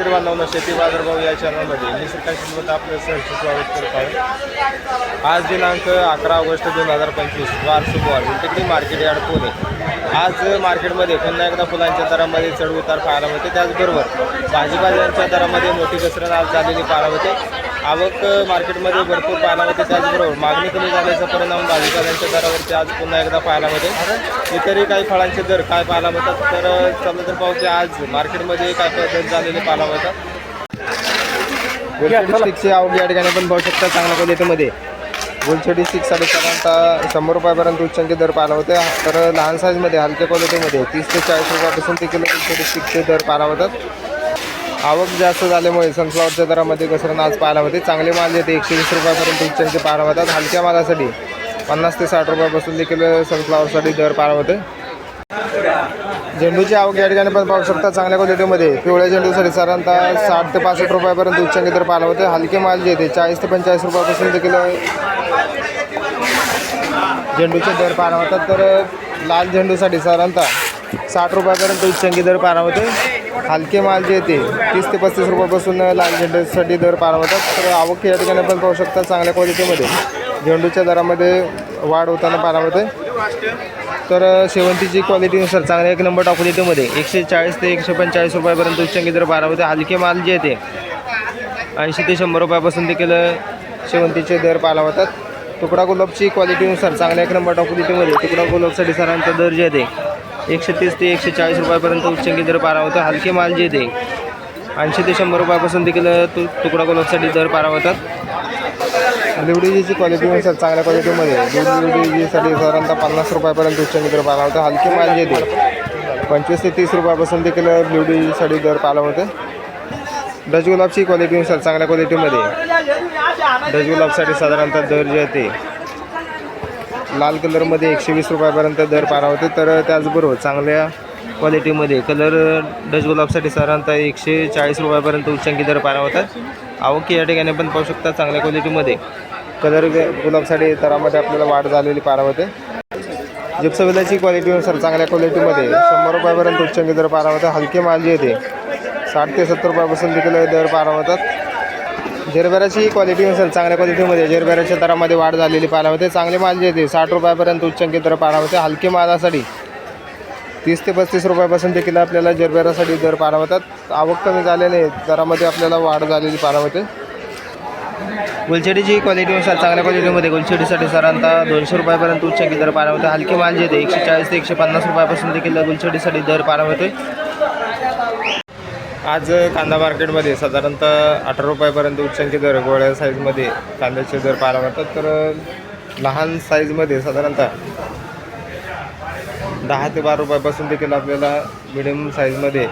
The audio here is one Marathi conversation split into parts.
शेतकरी बांधवांना शेती बाजारभाव या चॅनलमध्ये मी श्रीकांत आपलं सहर्ष स्वागत करत आहे. आज दिनांक अकरा ऑगस्ट दोन हजार पंचवीस वार सोमवार टिकडी मार्केट यार्ड पुणे. आज मार्केटमध्ये पुन्हा एकदा फुलांच्या दरामध्ये चढ उतार पाहायला मिळते. त्याचबरोबर भाजीपाल्यांच्या दरामध्ये मोठी घसरण आज झालेली पाहायला मिळते. आवक मार्केटमध्ये भरपूर पाहायला मिळते. त्याचबरोबर मागणी कमी झाल्याचा परिणाम भाजीपाल्यांच्या दरावरती आज पुन्हा एकदा पाहायला मिळते इतरही काही फळांचे दर काय पाहायला मिळतात? तर चला तर पाहू की आज मार्केटमध्ये काय काय दर झालेले पाहायला मिळतात. स्टिकची आवक या ठिकाणी पण पाहू शकता चांगल्या क्वालिटीमध्ये. गोलछडी स्टिक साडेसाधारणतः शंभर रुपयापर्यंत उच्चांकी दर पाहायला होते तर लहान साईजमध्ये हलक्या क्वालिटीमध्ये तीस ते चाळीस रुपयापासून ते किलो गोलछडी स्टिकचे दर पाहायला होतात आवक जास्त झाल्यामुळे सनफ्लॉवरच्या दरामध्ये घसरण आज पाहायला होते चांगले माल येते. एकशे वीस रुपयापर्यंत उच्चांचे पाहायला होतात हलक्या मालासाठी पन्नास ते साठ रुपयापासून देखील सनफ्लॉवरसाठी दर पाहायला होते झेंडूची आवक या ठिकाणी पण पाहू शकता. चांगल्या क्वालिटीमध्ये पिवळ्या झेंडूसाठी साधारणतः साठ ते पासष्ट रुपयापर्यंत उच्चांकी दर पाहायला होते हलके माल जे येते चाळीस ते पंचेचाळीस रुपयापासून देखील झेंडूचे दर पाहायला होतात तर लाल झेंडूसाठी साधारणतः साठ रुपयापर्यंत उच्चांकी दर पाहायला होते हलके माल जे येते तीस ते पस्तीस रुपयापासून लाल झेंडूसाठी दर पाहायला होतात तर आवक या ठिकाणी पण पाहू शकता चांगल्या क्वालिटीमध्ये. झेंडूच्या दरामध्ये वाढ होताना पाहायला होते तर शेवंतीची क्वालिटीनुसार चांगल्या एक नंबर क्वालिटीमध्ये एकशे चाळीस ते एकशे पंचेचाळीस रुपयापर्यंत उच्चांकी दर पारावते. होते हलके माल जे येते ऐंशी ते शंभर रुपयापासून देखील शेवंतीचे दर पाहायला होतात तुकडा गुलाबची क्वालिटीनुसार चांगल्या एक नंबर क्वालिटीमध्ये तुकडा गुलाबसाठी सरांचा दर जे येते एकशे तीस ते एकशे चाळीस रुपयापर्यंत उच्चांकी दर पारा होता. हलके माल जे येते ऐंशी ते शंभर रुपयापासून देखील तु तुकडा गुलाबसाठी दर पारा होतात. लिवडीजीची सर चांगल्या क्वालिटीमध्ये लिवडीजीसाठी साधारणतः पन्नास रुपयापर्यंत उच्चांकी दर पारा होता. हलके माल जे ते पंचवीस ते तीस रुपयापासून देखील लिवडीजीसाठी दर पाहायला होते. डच गुलाबची क्वालिटीनुसार चांगल्या क्वालिटीमध्ये डच गुलाबसाठी साधारणतः दर जे आहे ते लाल कलरमध्ये एकशे वीस रुपयापर्यंत दर पारा होते तर त्याचबरोबर चांगल्या क्वालिटीमध्ये कलर डच गुलाबसाठी साधारणतः एकशे चाळीस रुपयापर्यंत उच्चांकी दर पारा होतात. आवक या ठिकाणी पण पाहू शकता चांगल्या क्वालिटीमध्ये कलर गुलाबसाठी दरामध्ये आपल्याला वाढ झालेली पारा होते. जिप्सविलाची क्वालिटीनुसार चांगल्या क्वालिटीमध्ये शंभर रुपयापर्यंत उच्चांकी दर पारा होता हलके माल जे येते. साठ ते सत्तर रुपयापासून देखील दर पारा होतात क्वालिटी नसेल चांगल्या क्वालिटीमध्ये जेरबेराच्या दरामध्ये वाढ झालेली पाहायला होते चांगले माल जे येते साठ रुपयापर्यंत उच्चांकी दर पाहायला होते हलके मालासाठी तीस ते पस्तीस रुपयापासून देखील आपल्याला जेरबेरासाठी दर पाहायला होतात आवक कमी झाल्याने दरामध्ये आपल्याला वाढ झालेली पाहायला होते गुलछडीची क्वालिटीनुसार चांगल्या क्वालिटीमध्ये गुलछडीसाठी साधारणतः दोनशे रुपयापर्यंत उच्चांकी दर पाहायला होते हलके माल जे येते एकशे चाळीस ते एकशे पन्नास रुपयापासून देखील गुलछडीसाठी दर पाहायला होते आज कांदा मार्केटमध्ये साधारणतः अठरा रुपयापर्यंत उच्चांचे दर गोळ्या साईजमध्ये कांद्याचे दर पाहायला मिळतात. तर लहान साईजमध्ये साधारणतः दहा ते बारा रुपयापासून देखील आपल्याला मिडियम साईजमध्ये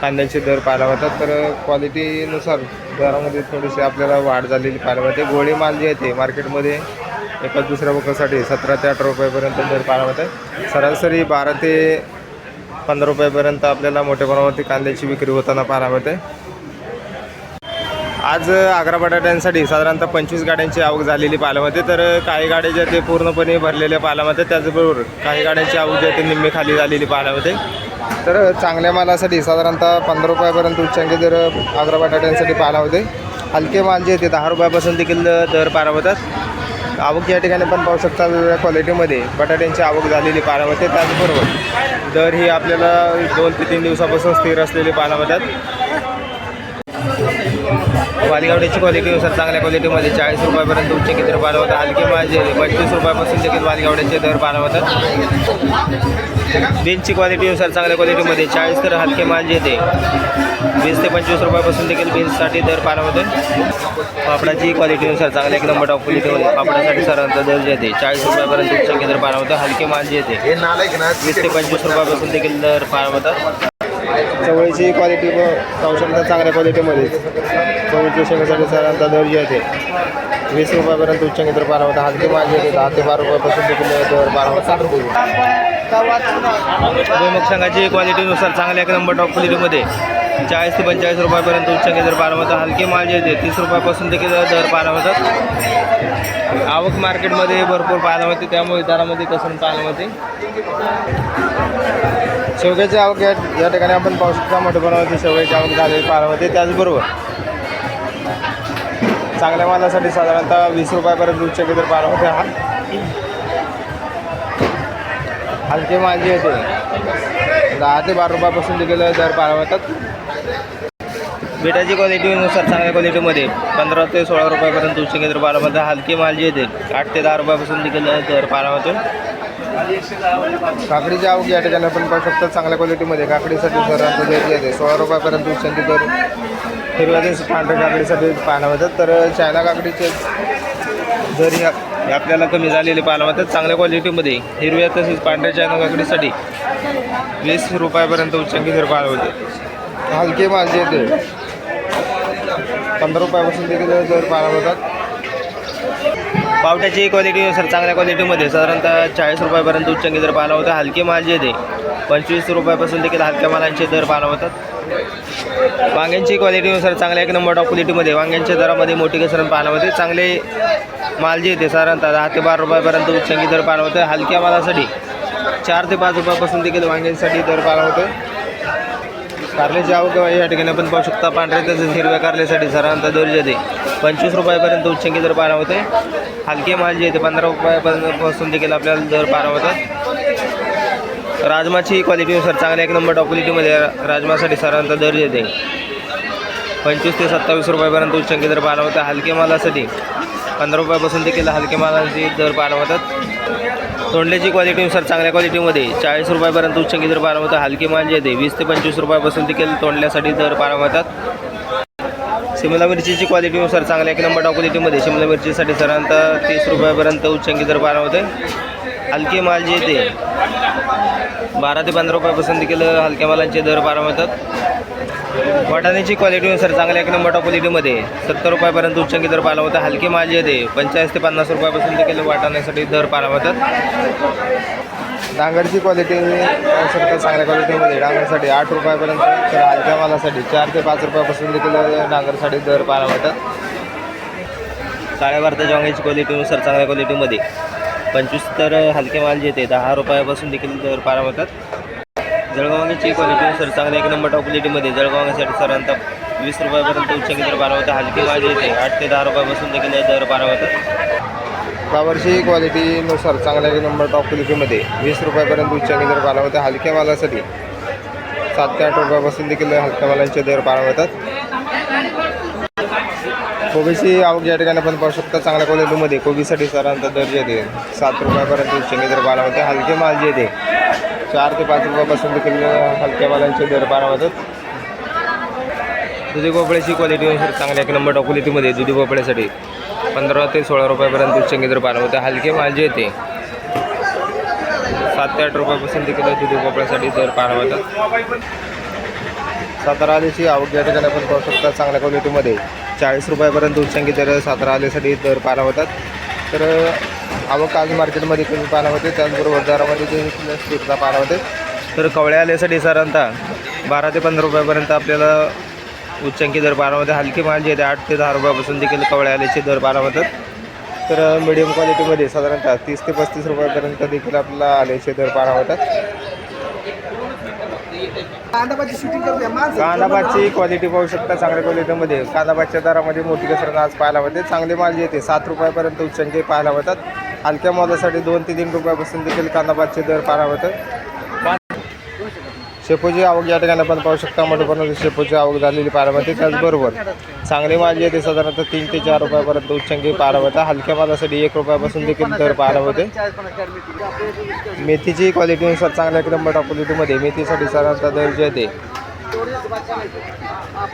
कांद्याचे दर पाहायला मिळतात. तर क्वालिटीनुसार दरामध्ये थोडीशी आपल्याला वाढ झालेली पाहायला मिळते. गोळी माल जे आहे ते मार्केटमध्ये एका दुसऱ्या बकासाठी सतरा ते अठरा रुपयापर्यंत दर पाहायला मिळतात. सरासरी बारा ते पंधरा रुपयापर्यंत आपल्याला मोठ्या प्रमाणावरती कांद्याची विक्री होताना पाहायला मिळते. आज आग्रा बटाट्यांसाठी साधारणतः पंचवीस गाड्यांची आवक झालेली पाहायला मिळते. तर काही गाड्या ज्या ते पूर्णपणे भरलेल्या पाहायला मिळते. त्याचबरोबर काही गाड्यांची आवक ज्या ते निम्मे खाली झालेली पाहायला मिळते. तर चांगल्या मालासाठी साधारणतः पंधरा रुपयापर्यंत उच्चांकी दर आग्रा बटाट्यांसाठी पाहायला होते हलके माल जे ते दहा रुपयापासून देखील दर पाहायला होतात आवक या ठिकाणी पण पाहू शकता वेगवेगळ्या क्वालिटीमध्ये बटाट्यांची आवक झालेली पानामध्ये त्याचबरोबर दर ही आपल्याला दोन ते तीन दिवसापासून स्थिर असलेली पाहायला वालीगावड्याची क्वालिटीनुसार चांगल्या क्वालिटीमध्ये चाळीस रुपयापर्यंत उच्च म्हणजे दर पाहायला होतात हलके माझे पंचवीस रुपयापासून देखील वालीगावड्याचे दर पाहायला होतात. बीन्सची क्वालिटीनुसार चांगल्या क्वालिटीमध्ये चाळीस तर हलके माल येते. वीस ते पंचवीस रुपयापासून देखील बीन्ससाठी दर पाहायला होते. पापडाची क्वालिटीनुसार चांगल्या एक नंबर टॉप क्वालिटीमध्ये पापडासाठी सरांचा दर येते. चाळीस रुपयापर्यंत उच्च दर पाहायला होतं हलके माल येते. वीस ते पंचवीस रुपयापासून देखील दर पारावतात होतात. चवळीची क्वालिटी पाहू शकता चांगल्या क्वालिटीमध्ये चवळीची शेंगासाठी साधारणतः दर जे आहे वीस रुपयापर्यंत उच्चांकी दर बारा होता. हलके माल येते दहा ते बारा रुपयापासून देखील दर पारा होता. भुईमुग संघाची क्वालिटीनुसार चांगल्या एक नंबर टॉप क्वालिटीमध्ये चाळीस ते पंचेचाळीस रुपयापर्यंत उच्चांकी दर पारा होता. हलके माल जे येते तीस रुपयापासून देखील दर पारा होतात आवक मार्केटमध्ये भरपूर पाहायला मिळते त्यामुळे दरामध्ये कसं पाहायला मिळते शेवग्याची आवक या या ठिकाणी आपण पाहू शकता. मोठे बनवते शेवग्याची आवक झालेली पाहायला होते त्याचबरोबर चांगल्या मालासाठी साधारणतः वीस रुपयापर्यंत उच्च दर पाहायला होते हा. हलके माल जे येते. दहा ते बारा रुपयापासून देखील दर पाहायला होतात बेटाची क्वालिटीनुसार चांगल्या क्वालिटीमध्ये पंधरा ते सोळा रुपयापर्यंत उच्च दर पाहायला होतं हलके माल जे येते. आठ ते दहा रुपयापासून देखील दर पाहायला होतो काकडीची आवक या ठिकाणी आपण पाहू शकतो चांगल्या क्वालिटीमध्ये काकडीसाठी सरांचं रेट येते सोळा रुपयापर्यंत उच्चांची दर हिरव्या ते पांढऱ्या काकडीसाठी पाहायला होतात. तर चायना काकडीचे जरी हे आपल्याला कमी झालेले पाहायला होतात चांगल्या क्वालिटीमध्ये हिरव्या तसेच पांढऱ्या चायना काकडीसाठी वीस रुपयापर्यंत उच्चांकी दर पाहायला होते. हलके माल जे येते पंधरा रुपयापासून देखील दर पाहायला होतात. पावट्याची क्वालिटीनुसार चांगल्या क्वालिटीमध्ये साधारणतः चाळीस रुपयापर्यंत उच्चांकी दर पाहायला होता. हलके माल जे ते पंचवीस रुपयापासून देखील हलक्या मालांचे दर पाहायला होतात. वांग्यांची क्वालिटीनुसार चांगल्या एक नंबर टॉप क्वालिटीमध्ये वांग्यांच्या दरामध्ये मोठी घसरण पाहायला होते. चांगले माल जे ते साधारणतः दहा ते बारा रुपयापर्यंत उच्चांकी दर पाहायला होतं. हलक्या मालासाठी चार ते पाच रुपयापासून देखील वांग्यांसाठी दर पाहायला होतं. कारल्याची आवक या ठिकाणी आपण पाहू शकता पांढऱ्या तसेच हिरव्या कारल्यासाठी साधारणतः दर जे पंचवीस रुपयापर्यंत उच्चंकी दर पारा होते. हलके माल जे ते पंधरा रुपयापर्यंत पासून देखील आपल्याला दर पारा होतात. राजमाची क्वालिटीनुसार चांगल्या एक नंबर टॉप क्वालिटीमध्ये राजमासाठी साधारणतः दर येते पंचवीस ते सत्तावीस रुपयापर्यंत उच्चंकी दर पारा होता. हलके मालासाठी पंधरा रुपयापासून देखील हलके मालांचे दर पारा होतात. तोंडल्याची क्वालिटीनुसार चांगल्या क्वालिटीमध्ये चाळीस रुपयापर्यंत उच्चंकी दर पाहायला होता हलके माल जे येते. वीस ते पंचवीस रुपयापासून देखील तोंडल्यासाठी दर पाहायला होतात शिमला मिरचीची क्वालिटीनुसार चांगल्या एक नंबर टॉप क्वालिटीमध्ये शिमला मिरचीसाठी साधारणतः तीस रुपयापर्यंत उच्चंकी दर पाहायला होते हलके माल जे ते बारा ते पंधरा रुपयापासून देखील हलक्या मालांचे दर पाहायला होतात वाटाण्याची क्वालिटीनुसार चांगल्या एक नंबर क्वालिटीमध्ये सत्तर रुपयापर्यंत उच्चांकी दर पाहायला होता. हलके माल जे ते पंचेचाळीस ते पन्नास रुपयापासून देखील वाटाण्यासाठी दर पाहायला होतात. डांगरची क्वालिटी शकता चांगल्या क्वालिटीमध्ये डांगरसाठी आठ रुपयापर्यंत तर हलक्या मालासाठी चार ते पाच रुपयापासून देखील डांगरसाठी दर पाहायला होतात. काळ्या भारताच्या वांग्याची क्वालिटीनुसार चांगल्या क्वालिटीमध्ये पंचवीस तर हलके माल जे ते दहा रुपयापासून देखील दर पाहायला होतात. जळगावांची क्वालिटी सर चांगल्या एक नंबर टॉप क्वालिटीमध्ये जळगाव वांग्यासाठी वीस रुपयापर्यंत उच्चांकी दर बारा होता हलकी माझी येते. आठ ते दहा रुपयापासून देखील दर बारा होतात फ्लावरची क्वालिटीनुसार चांगल्या एक नंबर टॉप क्वालिटीमध्ये वीस रुपयापर्यंत उच्चांकी दर बारा होता हलक्या मालासाठी सात ते आठ रुपयापासून देखील हलक्या मालांचे दर बारा होतात कोबीची आवक या ठिकाणी आपण पाहू शकता चांगल्या क्वालिटीमध्ये कोबीसाठी सरांचा दर जे सात रुपयापर्यंत उच्चांकी दर बारा होते हलके माल जे येते. चार ते पाच रुपयापासून देखील हलक्या मालांचे दर बारा होतात दुधी भोपळ्याची क्वालिटीनुसार चांगल्या एक नंबर टॉप क्वालिटीमध्ये दुधी भोपळ्यासाठी पंधरा ते सोळा रुपयापर्यंत उच्चांकी दर बारा होते. हलके माल जे ते सात ते आठ रुपयापासून देखील दुधी भोपळ्यासाठी दर बारा होतात सातारा आलेची आवक या ठिकाणी आपण पाहू शकता चांगल्या क्वालिटीमध्ये चाळीस रुपयापर्यंत उच्चांकी दर सातारा आलेसाठी दर पारा होतात तर आवक आज मार्केटमध्ये कमी पाहायला होते. त्याचबरोबर दरामध्ये देखील स्थिरता पाहायला होते. तर कवळ्या आल्यासाठी साधारणतः बारा ते पंधरा रुपयापर्यंत आपल्याला उच्चांकी दर पाहायला हलके माल जे आहे आठ ते दहा रुपयापासून देखील कवळ्या आल्याचे दर पाहायला होतात तर मिडियम क्वालिटीमध्ये साधारणतः तीस ते पस्तीस रुपयापर्यंत देखील आपल्याला आल्याचे दर पाहायला होतात. कांदाबादची क्वालिटी पाहू शकता चांगल्या क्वालिटीमध्ये कांदाबादच्या दरामध्ये मोठी घसरण आज पाहायला होते. चांगले माल येते सात रुपयापर्यंत उच्चांकी पाहायला होतात. हलक्या मोलासाठी दोन ते तीन रुपयापासून देखील कांदाबादचे दर पाहायला होतात शेपूची आवक या ठिकाणी आपण पाहू शकता. मोठेपणाची शेपूची आवक झालेली पारावते त्याचबरोबर चांगली माल येते साधारणतः तीन ते चार रुपयापर्यंत उच्चांकी पारावता हलक्या मालासाठी एक रुपयापासून देखील दर पारावते होते. मेथीची क्वालिटीनुसार चांगल्या एक नंबर क्वालिटीमध्ये मेथीसाठी साधारणतः दर जे येते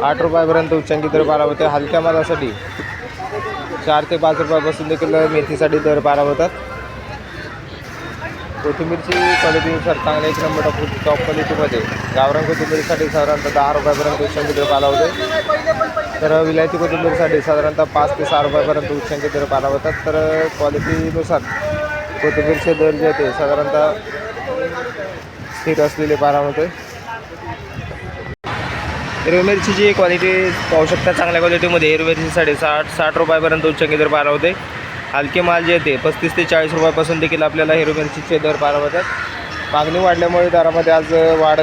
आठ रुपयापर्यंत उच्चांकी दर पारावते होते. हलक्या मालासाठी चार ते पाच रुपयापासून देखील मेथीसाठी दर पाहायला होतात. कोथिंबीरची क्वालिटीनुसार चांगल्या एक नंबर टॉप टॉप क्वालिटीमध्ये गावरान कोथिंबीरसाठी साधारणतः दहा रुपयापर्यंत उच्चांकी दर पाला होते. तर विलायती कोथिंबीरसाठी साधारणतः पाच ते सहा रुपयापर्यंत उच्चांकी दर पाला होतात. तर क्वालिटीनुसार कोथिंबीरचे दर जे ते साधारणतः स्थिर असलेले पारा होते. हिरवी मिरचीची क्वालिटी पाहू शकता चांगल्या क्वालिटीमध्ये हिरवी मिरचीसाठी साठ साठ रुपयापर्यंत उच्चांकी दर पार होते. हलके माल जे येते पस्तीस ते चाळीस रुपयापासून देखील आपल्याला हिरवी मिरचीचे दर पार होतात. मागणी वाढल्यामुळे दरामध्ये आज वाढ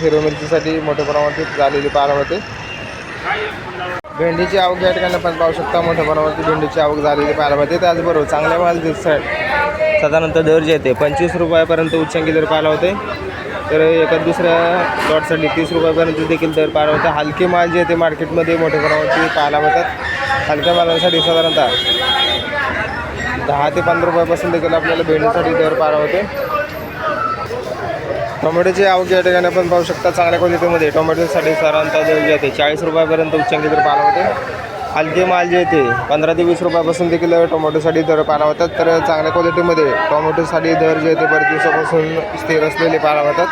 हिरवी मिरचीसाठी मोठ्या प्रमाणात झालेली पार होते भेंडीची आवक या ठिकाणी पण पाहू शकता मोठ्या प्रमाणात भेंडीची आवक झालेली पाहायला मिळते. त्याचबरोबर चांगल्या माल दिसत साधारणतः दर जे येते पंचवीस रुपयापर्यंत उच्चांकी दर पाहायला होते. तर एका दुसऱ्या प्लॉटसाठी तीस रुपयापर्यंत देखील दर पाहायला होते. हलके माल जे येते मार्केटमध्ये मोठ्या प्रमाणात पाहायला मिळतात. हलक्या मालासाठी साधारणतः दहा ते पंधरा रुपयापासून देखील आपल्याला भेंडीसाठी दर पाहायला होते. टोमॅटोची आवक या ठिकाणी आपण पाहू शकता चांगल्या क्वालिटीमध्ये टोमॅटोसाठी साधारणतः जे जे ते चाळीस रुपयापर्यंत उच्चांकी दर पाहायला होते. हलके माल जे येते पंधरा ते वीस रुपयापासून देखील टोमॅटोसाठी दर पाहायला होतात तर चांगल्या क्वालिटीमध्ये टोमॅटोसाठी दर जे येते बरेच दिवसापासून स्थिर असलेले पाहायला होतात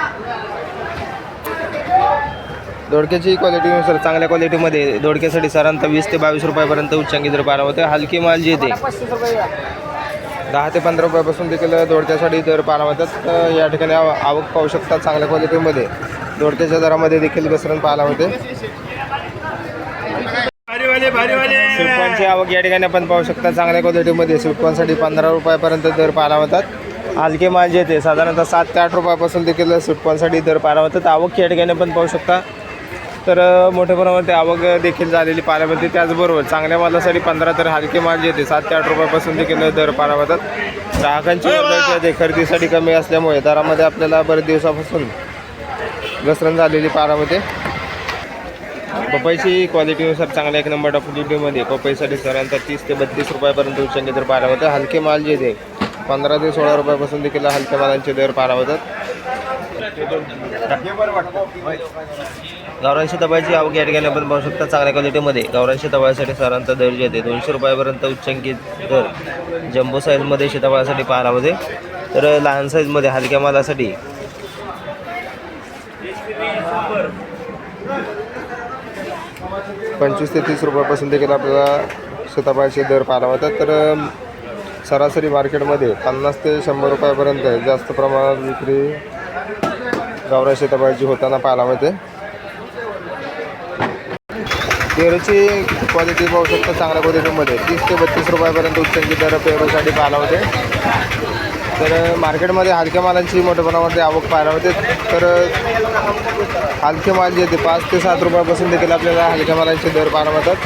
दोडक्याची क्वालिटीनुसार चांगल्या क्वालिटीमध्ये दोडक्यासाठी साधारणतः वीस ते बावीस रुपयापर्यंत उच्चांकी दर पाहायला हलके हलकी माल जे येते दहा ते पंधरा रुपयापासून देखील दोडक्यासाठी दर पाहायला होतात तर या ठिकाणी आव आवक पाहू शकतात चांगल्या क्वालिटीमध्ये दोडक्याच्या दरामध्ये देखील घसरण पाहायला होते स्वीटकॉर्नची आवक या ठिकाणी आपण पाहू शकता. चांगल्या क्वालिटीमध्ये स्वीटकॉर्नसाठी पंधरा रुपयापर्यंत दर पाहायला होतात हलके माल जे येते साधारणतः सात ते आठ रुपयापासून देखील स्वीटकॉर्नसाठी दर पाहायला होतात आवक या ठिकाणी आपण पाहू शकता. तर मोठ्या प्रमाणात आवक देखील झालेली पाहायला मिळते. त्याचबरोबर चांगल्या मालासाठी पंधरा तर हलके माल जे येते सात ते आठ रुपयापासून देखील दर पाहायला मिळतात. ग्राहकांची खरेदीसाठी कमी असल्यामुळे दरामध्ये आपल्याला बरेच दिवसापासून घसरण झालेली पाहायला मिळते. पपईची क्वालिटीनुसार चांगल्या एक नंबर क्वालिटीमध्ये पपईसाठी साधारणतः तीस ते बत्तीस रुपयापर्यंत उच्चांचे दर पाहायला होते हलके माल जे ते पंधरा ते सोळा रुपयापासून देखील हलक्या मालांचे दर पाहायला होतात गावरांशी शेताबाईची आवक या ठिकाणी आपण पाहू शकता चांगल्या क्वालिटीमध्ये गावरांशी शेताबाळीसाठी साधारणतः दर जे येते दोनशे रुपयापर्यंत उच्चांकित दर जम्बो साईजमध्ये शेताबाळासाठी पाहायला होते तर लहान साईजमध्ये हलक्या मालासाठी पंचवीस ते तीस रुपयापासून देखील आपल्याला शेताबाळाचे दर पाहायला होतात तर सरासरी मार्केटमध्ये पन्नास ते शंभर रुपयापर्यंत जास्त प्रमाणात विक्री गावरा शेताबाळाची होताना पाहायला मिळते. पेरूची क्वालिटी पाहू शकतो चांगल्या क्वालिटीमध्ये तीस ते बत्तीस रुपयापर्यंत उच्चांची दर पेरूसाठी पाहायला होते तर मार्केटमध्ये हलक्या मालांची मोठ्या प्रमाणामध्ये आवक पाहायला होते तर हलके माल जे ते पाच ते सात रुपयापासून देखील आपल्याला हलक्या मालांचे दर पाहायला मिळतात.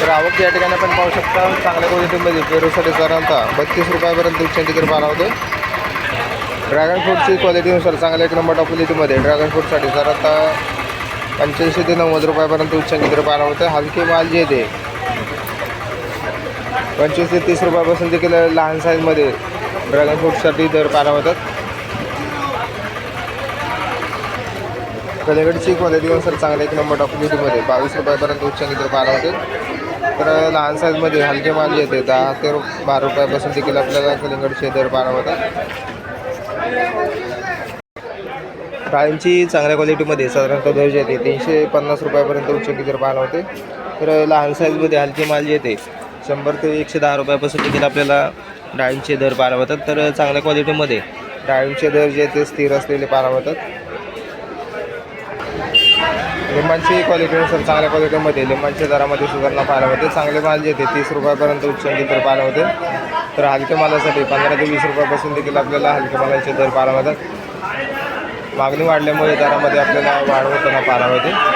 तर आवक या ठिकाणी आपण पाहू शकता चांगल्या क्वालिटीमध्ये पेरूसाठी साधारणतः बत्तीस रुपयापर्यंत उच्चांकी तिकीट पाहायला होते. ड्रॅगन फ्रूटची क्वालिटीनुसार चांगल्या एक नंबर क्वालिटीमध्ये ड्रॅगन फ्रूटसाठी साधारणतः पंच्याऐंशी ते नव्वद रुपयापर्यंत उच्चांकी दर पाहायला होते. हलके माल जे ते पंचवीस ते तीस रुपयापासून देखील लहान साईजमध्ये ड्रॅगन फ्रूटसाठी दर पाहायला होतात कलिंगडची सर चांगले एक नंबर क्वालिटीमध्ये बावीस रुपयापर्यंत उच्चांकी दर पाहायला होते तर लहान साईजमध्ये हलके माल येते दहा ते बारा रुपयापासून देखील आपल्याला कलिंगडचे दर पाहायला होतात डाळिंबची चांगल्या क्वालिटीमध्ये साधारणतः दर येते तीनशे पन्नास रुपयापर्यंत उच्चांकी दर पाहायला होते तर लहान साईजमध्ये हलके माल येते शंभर ते एकशे दहा रुपयापासून देखील आपल्याला डाळिंबचे दर पारावतात होतात तर चांगल्या क्वालिटीमध्ये डाळिंबचे दर जे ते स्थिर असलेले पारावतात. होतात लिंबांची क्वालिटीनुसार चांगल्या क्वालिटीमध्ये लिंबांच्या दरामध्ये सुधारणा पाहायला होते चांगले माल जे ते तीस रुपयापर्यंत उच्चांकी दर पाहायला होते तर हलक्या मालासाठी पंधरा ते वीस रुपयापासून देखील आपल्याला हलक्या मालाचे दर पाहायला होतात मागणी वाढल्यामुळे दरामध्ये आपल्याला वाढ होताना पाहायला होते